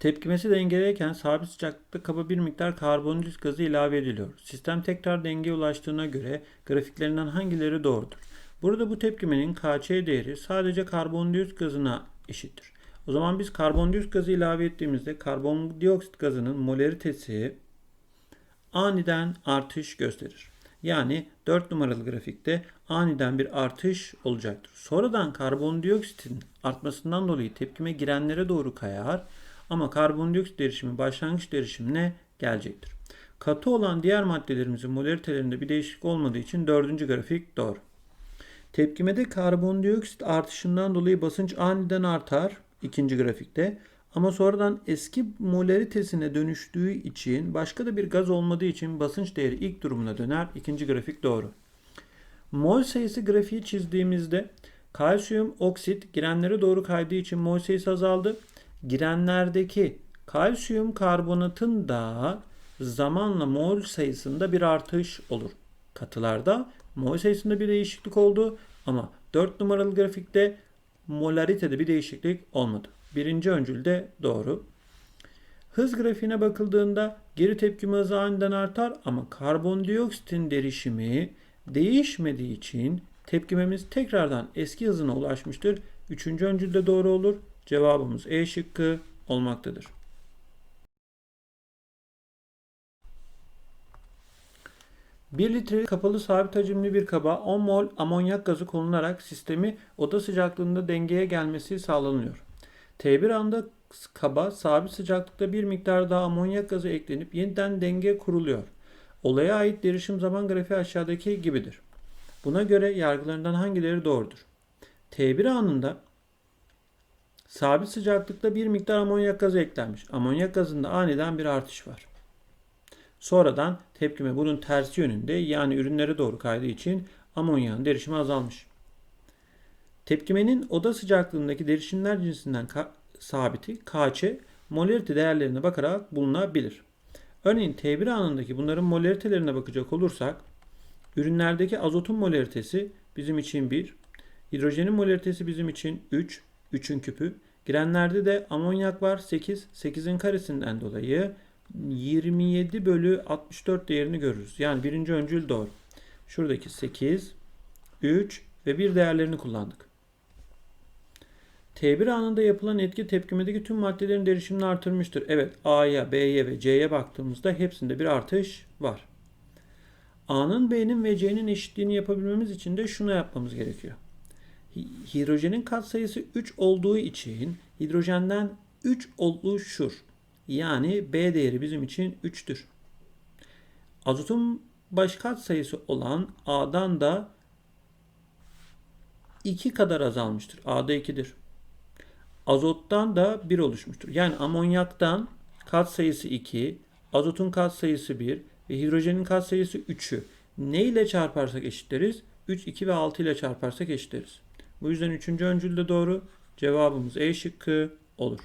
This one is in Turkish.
Tepkimesi dengeliyken sabit sıcaklıkta kaba bir miktar karbondioksit gazı ilave ediliyor. Sistem tekrar dengeye ulaştığına göre grafiklerinden hangileri doğrudur? Burada bu tepkimenin Kç değeri sadece karbondioksit gazına eşittir. O zaman biz karbondioksit gazı ilave ettiğimizde karbondioksit gazının molaritesi aniden artış gösterir. Yani 4 numaralı grafikte aniden bir artış olacaktır. Sonradan karbondioksitin artmasından dolayı tepkime girenlere doğru kayar ama karbondioksit derişimi başlangıç derişimine gelecektir. Katı olan diğer maddelerimizin molaritelerinde bir değişiklik olmadığı için dördüncü grafik doğru. Tepkimede karbondioksit artışından dolayı basınç aniden artar ikinci grafikte. Ama sonradan eski molaritesine dönüştüğü için başka da bir gaz olmadığı için basınç değeri ilk durumuna döner. İkinci grafik doğru. Mol sayısı grafiği çizdiğimizde kalsiyum oksit girenlere doğru kaydığı için mol sayısı azaldı. Girenlerdeki kalsiyum karbonatın da zamanla mol sayısında bir artış olur. Katılarda mol sayısında bir değişiklik oldu ama 4 numaralı grafikte molaritede bir değişiklik olmadı. Birinci öncülde doğru. Hız grafiğine bakıldığında geri tepkime hızı aniden artar ama karbondioksitin derişimi değişmediği için tepkimemiz tekrardan eski hızına ulaşmıştır. Üçüncü öncülde doğru olur. Cevabımız E şıkkı olmaktadır. Bir litre kapalı sabit hacimli bir kaba 10 mol amonyak gazı konularak sistemi oda sıcaklığında dengeye gelmesi sağlanıyor. T1 anda kaba sabit sıcaklıkta bir miktar daha amonyak gazı eklenip yeniden denge kuruluyor. Olaya ait derişim zaman grafiği aşağıdaki gibidir. Buna göre yargılarından hangileri doğrudur? T1 anında sabit sıcaklıkta bir miktar amonyak gazı eklenmiş. Amonyak gazında aniden bir artış var. Sonradan tepkime bunun tersi yönünde yani ürünlere doğru kaydığı için amonyağın derişimi azalmış. Tepkimenin oda sıcaklığındaki derişimler cinsinden ka- sabiti Kç molarite değerlerine bakarak bulunabilir. Örneğin T1 anındaki bunların molaritelerine bakacak olursak ürünlerdeki azotun molaritesi bizim için 1, hidrojenin molaritesi bizim için 3, 3'ün küpü. Girenlerde de amonyak var 8, 8'in karesinden dolayı 27 bölü 64 değerini görürüz. Yani birinci öncül doğru. Şuradaki 8, 3 ve 1 değerlerini kullandık. T1 anında yapılan etki tepkimedeki tüm maddelerin derişimini artırmıştır. Evet A'ya, B'ye ve C'ye baktığımızda hepsinde bir artış var. A'nın, B'nin ve C'nin eşitliğini yapabilmemiz için de şunu yapmamız gerekiyor. Hidrojenin katsayısı 3 olduğu için hidrojenden 3 oluşur. Yani B değeri bizim için 3'tür. Azotun baş kat sayısı olan A'dan da 2 kadar azalmıştır. A'da 2'dir. Azottan da 1 oluşmuştur. Yani amonyaktan kat sayısı 2, azotun kat sayısı 1 ve hidrojenin kat sayısı 3'ü ne ile çarparsak eşitleriz? 3, 2 ve 6 ile çarparsak eşitleriz. Bu yüzden 3. öncül de doğru. Cevabımız E şıkkı olur.